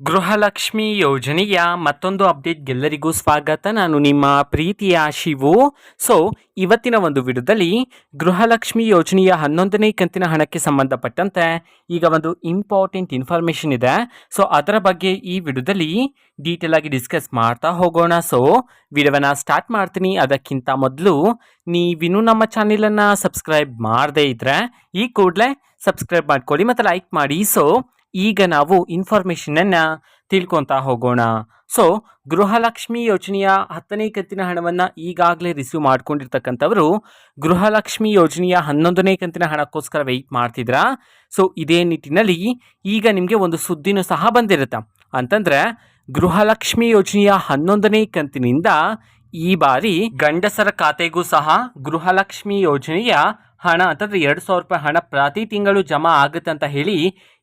ಗೃಹಲಕ್ಷ್ಮಿ ಯೋಜನೆಯ ಮತ್ತೊಂದು ಅಪ್ಡೇಟ್ ಎಲ್ಲರಿಗೂ ಸ್ವಾಗತ. ನಾನು ನಿಮ್ಮ ಪ್ರೀತಿಯ ಶಿವು. ಸೊ ಇವತ್ತಿನ ಒಂದು ವಿಡಿಯೋದಲ್ಲಿ ಗೃಹಲಕ್ಷ್ಮಿ ಯೋಜನೆಯ ಹನ್ನೊಂದನೇ ಕಂತಿನ ಹಣಕ್ಕೆ ಸಂಬಂಧಪಟ್ಟಂತೆ ಈಗ ಒಂದು ಇಂಪಾರ್ಟೆಂಟ್ ಇನ್ಫಾರ್ಮೇಷನ್ ಇದೆ. ಸೊ ಅದರ ಬಗ್ಗೆ ಈ ವಿಡಿಯೋದಲ್ಲಿ ಡೀಟೇಲ್ ಆಗಿ ಡಿಸ್ಕಸ್ ಮಾಡ್ತಾ ಹೋಗೋಣ. ಸೊ ವಿಡಿಯೋವನ್ನ ಸ್ಟಾರ್ಟ್ ಮಾಡ್ತೀನಿ. ಅದಕ್ಕಿಂತ ಮೊದಲು ನೀವಿನ್ನೂ ನಮ್ಮ ಚಾನೆಲನ್ನು ಸಬ್ಸ್ಕ್ರೈಬ್ ಮಾಡದೇ ಇದ್ದರೆ ಈ ಕೂಡಲೇ ಸಬ್ಸ್ಕ್ರೈಬ್ ಮಾಡ್ಕೊಳ್ಳಿ ಮತ್ತು ಲೈಕ್ ಮಾಡಿ. ಸೊ ಈಗ ನಾವು ಇನ್ಫಾರ್ಮೇಷನನ್ನು ತಿಳ್ಕೊತಾ ಹೋಗೋಣ. ಸೊ ಗೃಹಲಕ್ಷ್ಮಿ ಯೋಜನೆಯ ಹತ್ತನೇ ಕಂತಿನ ಹಣವನ್ನು ಈಗಾಗಲೇ ರಿಸೀವ್ ಮಾಡ್ಕೊಂಡಿರ್ತಕ್ಕಂಥವರು ಗೃಹಲಕ್ಷ್ಮಿ ಯೋಜನೆಯ ಹನ್ನೊಂದನೇ ಕಂತಿನ ಹಣಕ್ಕೋಸ್ಕರ ವೆಯ್ಟ್ ಮಾಡ್ತಿದ್ರಾ? ಸೊ ಇದೇ ನಿಟ್ಟಿನಲ್ಲಿ ಈಗ ನಿಮಗೆ ಒಂದು ಸುದ್ದಿನೂ ಸಹ ಬಂದಿರುತ್ತೆ. ಅಂತಂದರೆ, ಗೃಹಲಕ್ಷ್ಮಿ ಯೋಜನೆಯ ಹನ್ನೊಂದನೇ ಕಂತಿನಿಂದ ಈ ಬಾರಿ ಗಂಡಸರ ಖಾತೆಗೂ ಸಹ ಗೃಹಲಕ್ಷ್ಮಿ ಯೋಜನೆಯ ಹಣ, ಅಂತಂದರೆ ಎರಡು ಸಾವಿರ ರೂಪಾಯಿ ಹಣ ಪ್ರತಿ ತಿಂಗಳು ಜಮಾ ಆಗುತ್ತೆ ಅಂತ ಹೇಳಿ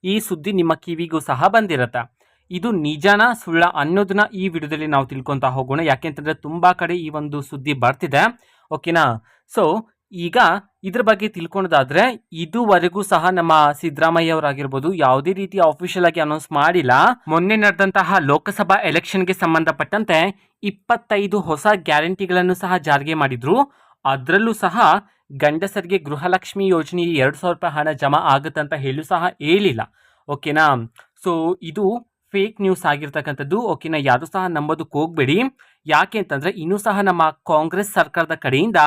ಈ ಸುದ್ದಿ ನಿಮ್ಮ ಕಿವಿಗೂ ಸಹ ಬಂದಿರುತ್ತೆ. ಇದು ನಿಜನ ಸುಳ್ಳ ಅನ್ನೋದನ್ನ ಈ ವಿಡಿಯೋದಲ್ಲಿ ನಾವು ತಿಳ್ಕೊತಾ ಹೋಗೋಣ. ಯಾಕೆಂತಂದ್ರೆ ತುಂಬಾ ಕಡೆ ಈ ಒಂದು ಸುದ್ದಿ ಬರ್ತಿದೆ. ಓಕೆನಾ ಸೊ ಈಗ ಇದ್ರ ಬಗ್ಗೆ ತಿಳ್ಕೊಳೋದಾದ್ರೆ ಇದುವರೆಗೂ ಸಹ ನಮ್ಮ ಸಿದ್ದರಾಮಯ್ಯ ಅವರಾಗಿರ್ಬೋದು ಯಾವುದೇ ರೀತಿ ಆಫಿಷಿಯಲ್ ಆಗಿ ಅನೌನ್ಸ್ ಮಾಡಿಲ್ಲ. ಮೊನ್ನೆ ನಡೆದಂತಹ ಲೋಕಸಭಾ ಎಲೆಕ್ಷನ್ಗೆ ಸಂಬಂಧಪಟ್ಟಂತೆ ಇಪ್ಪತ್ತೈದು ಹೊಸ ಗ್ಯಾರಂಟಿಗಳನ್ನು ಸಹ ಜಾರಿಗೆ ಮಾಡಿದ್ರು. ಅದರಲ್ಲೂ ಸಹ ಗಂಡಸರಿಗೆ ಗೃಹಲಕ್ಷ್ಮಿ ಯೋಜನೆ ಎರಡು ಸಾವಿರ ರೂಪಾಯಿ ಹಣ ಜಮಾ ಆಗುತ್ತೆ ಅಂತ ಹೇಳೂ ಸಹ ಹೇಳಿಲ್ಲ. ಓಕೆನಾ? ಸೊ ಇದು ಫೇಕ್ ನ್ಯೂಸ್ ಆಗಿರ್ತಕ್ಕಂಥದ್ದು. ಓಕೆನಾ? ಯಾರು ಸಹ ನಂಬೋದಕ್ಕೆ ಹೋಗಬೇಡಿ. ಯಾಕೆ ಅಂತಂದರೆ, ಇನ್ನೂ ಸಹ ನಮ್ಮ ಕಾಂಗ್ರೆಸ್ ಸರ್ಕಾರದ ಕಡೆಯಿಂದ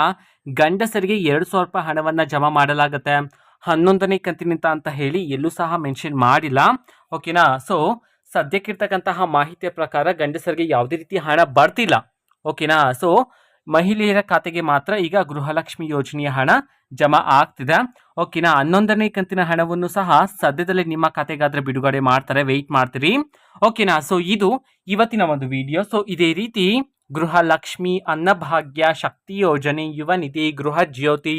ಗಂಡಸರಿಗೆ ಎರಡು ಸಾವಿರ ರೂಪಾಯಿ ಹಣವನ್ನು ಜಮಾ ಮಾಡಲಾಗುತ್ತೆ. ಹನ್ನೊಂದನೇ ಕಂತಿನಿಂದ ಅಂತ ಹೇಳಿ ಎಲ್ಲೂ ಸಹ ಮೆನ್ಷನ್ ಮಾಡಿಲ್ಲ. ಓಕೆನಾ? ಸೊ ಸದ್ಯಕ್ಕಿರ್ತಕ್ಕಂತಹ ಮಾಹಿತಿಯ ಪ್ರಕಾರ ಗಂಡಸರಿಗೆ ಯಾವುದೇ ರೀತಿ ಹಣ ಬರ್ತಿಲ್ಲ. ಓಕೆನಾ? ಸೊ ಮಹಿಳೆಯರ ಖಾತೆಗೆ ಮಾತ್ರ ಈಗ ಗೃಹಲಕ್ಷ್ಮಿ ಯೋಜನೆಯ ಹಣ ಜಮಾ ಆಗ್ತಿದೆ. ಓಕೆನಾ, ಹನ್ನೊಂದನೇ ಕಂತಿನ ಹಣವನ್ನು ಸಹ ಸದ್ಯದಲ್ಲೇ ನಿಮ್ಮ ಖಾತೆಗಾದ್ರೆ ಬಿಡುಗಡೆ ಮಾಡ್ತಾರೆ. ವೆಯ್ಟ್ ಮಾಡ್ತೀರಿ. ಓಕೆನಾ ಸೊ ಇದು ಇವತ್ತಿನ ಒಂದು ವಿಡಿಯೋ ಸೊ ಇದೇ ರೀತಿ ಗೃಹಲಕ್ಷ್ಮಿ ಅನ್ನಭಾಗ್ಯ ಶಕ್ತಿ ಯೋಜನೆ ಯುವ ನಿಧಿ ಗೃಹ ಜ್ಯೋತಿ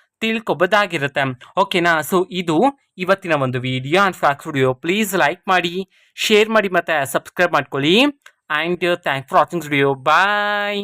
ತಿಳ್ಕೊಬೋದಾಗಿರುತ್ತೆ. ಓಕೆನಾ ಸೊ ಇದು ಇವತ್ತಿನ ಒಂದು video and facts video please like ಮಾಡಿ ಶೇರ್ ಮಾಡಿ ಮತ್ತು ಸಬ್ಸ್ಕ್ರೈಬ್ ಮಾಡ್ಕೊಳ್ಳಿ. And thank for watching video bye